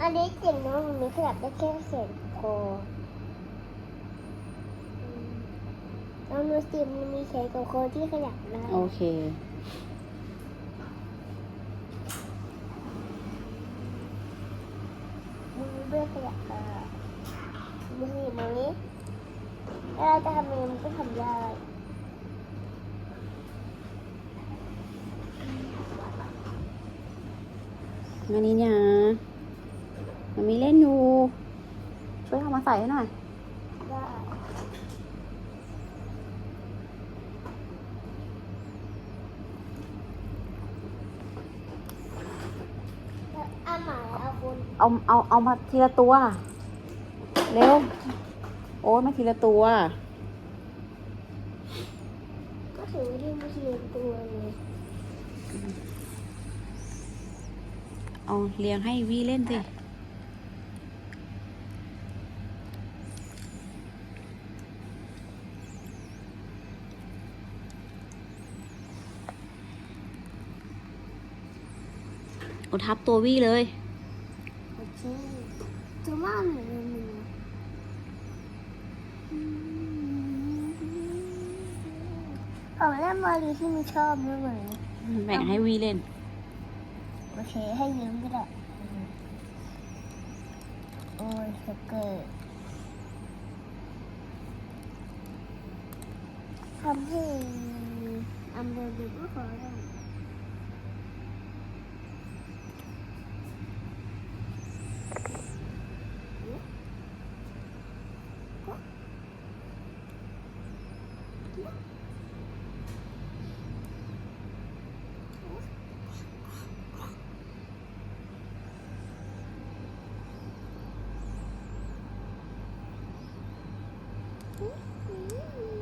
อันนี้เจ๋งนะมันมีขยับได้แค่เสียงคออืมแล้วนูสิมันมีแขนกับคอที่ขยับได้โอเค มือเบื้อขยับได้มือมือนี้แล้วเราจะทำยังไงมันก็ทำได้มานี่เนี่ยมันมีเล่นอยู่ ช่วยเอามาใส่ให้หน่อยได้แล้วเอาหมาเอาคนเอาเอาเอามาทีละตัว เร็ว โอ้ยมาทีละตัว ก็ถือว่าที่ไม่เทียมตัวเลยเอาเลี้ยงให้วีเล่นสิ เอาทับตัววีเลย โอเคจะว่าเหมือนกันมึงของเล่นมาดีที่มึงชอบไม่เหมือนแบ่งให้วีเล่น โอเค ให้ยืมก็ได้ โอ้ยสเกิร์ตทำให้อัมเบอร์ดูก็ขอได้ Uhum.